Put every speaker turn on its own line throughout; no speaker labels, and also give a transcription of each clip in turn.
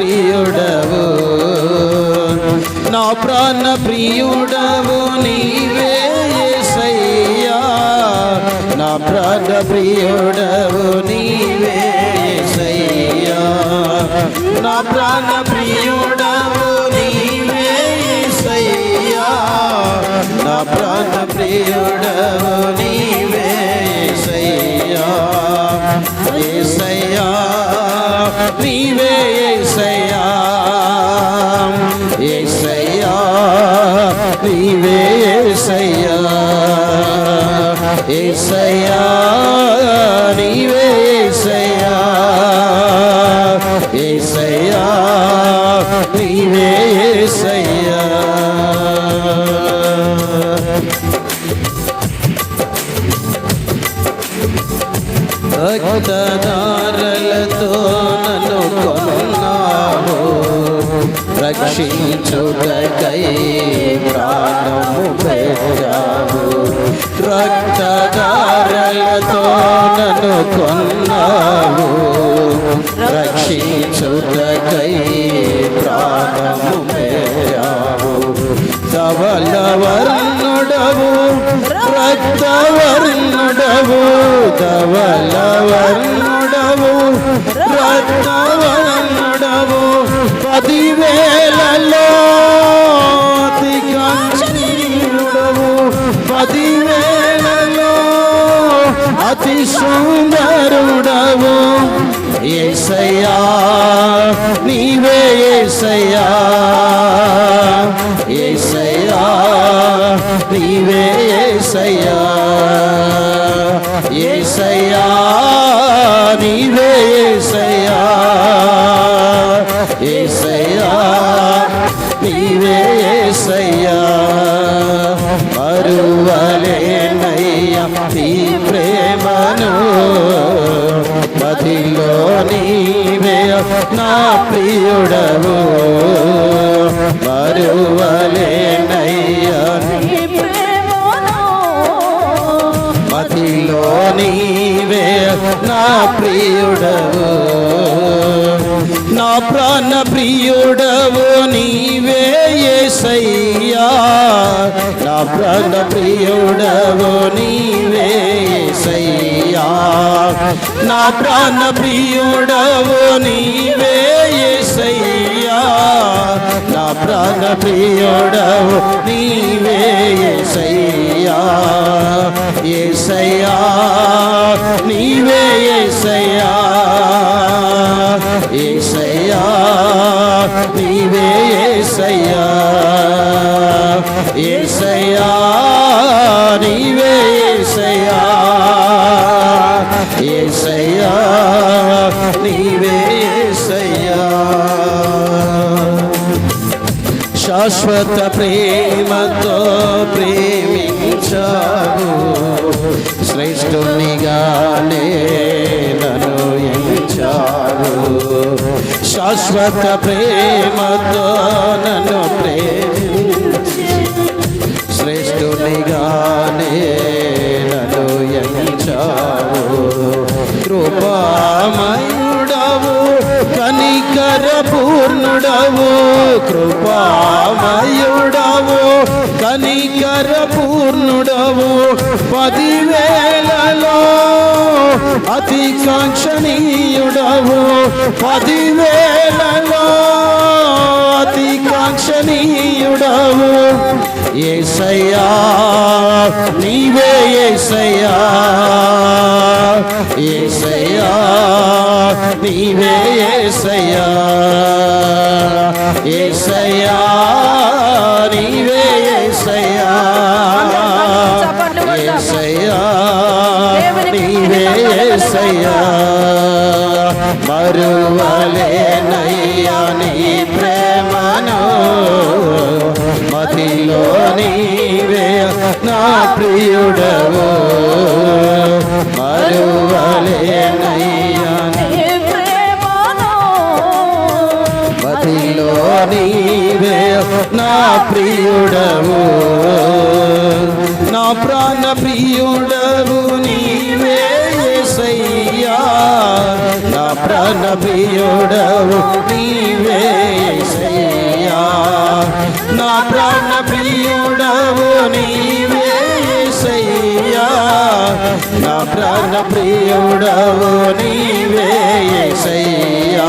ప్రియుడవు. నా ప్రాణ ప్రియుడవు నీవే సయ్యా నా ప్రాణ ప్రియుడవు నీవే సయ్యా నా ప్రాణ ప్రియుడవు నీవే సయ్యా నా ప్రాణ ప్రియుడవు నీవే సయ్యా నీవే యేసయ్యా యేసయ్యా నీవే యేసయ్యా యేసయ్యా నీవే యేసయ్యా యేసయ్యా నీవే యేసయ్యా రక్తధారలతో రక్షించుటకై ప్రాణము పెట్టావు రక్తధారలతో నన్ను కొన్నావు రక్షించుటకై ప్రాణము పెట్టావు ధవల వర్ణుడవు రక్తవర్ణుడవు ధవల సుందరుడవు. ఏసయ్యా నీవే ఏసయ్యా ఏసయ్యా నీవే ఏసయ్యా ఏసయ్యా నీవే ఏసయ్యా ఏసయ్యా నీవే ఏసయ్యా మరువలే మదిలో నీవే నా ప్రియుడవు మరువలేనయ్యా
నీ ప్రేమను
మదిలో నీవే నా ప్రియుడవు నా ప్రాణ ప్రియుడవు నీవే యేసయ్యా నా ప్రాణ ప్రియుడవు నీవే యేసయ్యా నా ప్రాణ ప్రియుడవు నీవే యేసయ్యా నా ప్రాణ ప్రియుడవు నీవే యేసయ్యా యేసయ్యా నీవే యేసయ్యా యేసయ్యా నీవే యేసయ్యా యేసయ్యా నీవే యేసయ్యా యేసయ్యా నీవే యేసయ్యా శాశ్వత ప్రేమతో ప్రేమించావు శ్రేష్ఠునిగానే నన్ను ఎంచావు. శాశ్వత ప్రేమతో నన్ను ప్రేమి శ్రేష్ఠునిగానే పూర్ణుడవు కృపామయుడవు కనికర పూర్ణుడవు పదివేలలో అతి కాంక్షణీయుడవు. పదివేలలో అతి కాంక్షణీయుడవు. ఏసయ్య ఏసయ్యా నీవే ఏసయ్యా. ఏసయ్యా నీవే ఏసయ్యా. ఏసయ్యా నీవే ఏసయ్యా. మరువలేనయ్యా ప్రియుడవు.
నా
ప్రాణ ప్రియుడవు నీవే సయ్యా నా ప్రాణ ప్రియుడవు నీవే సయ్యా నా ప్రాణ ప్రియుడవు నీవే సయ్యా నా ప్రాణ ప్రియుడవు నీవే సయ్యా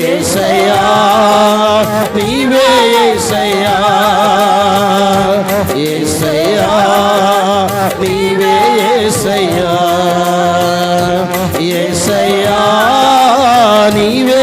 ఏ సయ్యా నీవే ఏసయ్యా నీవే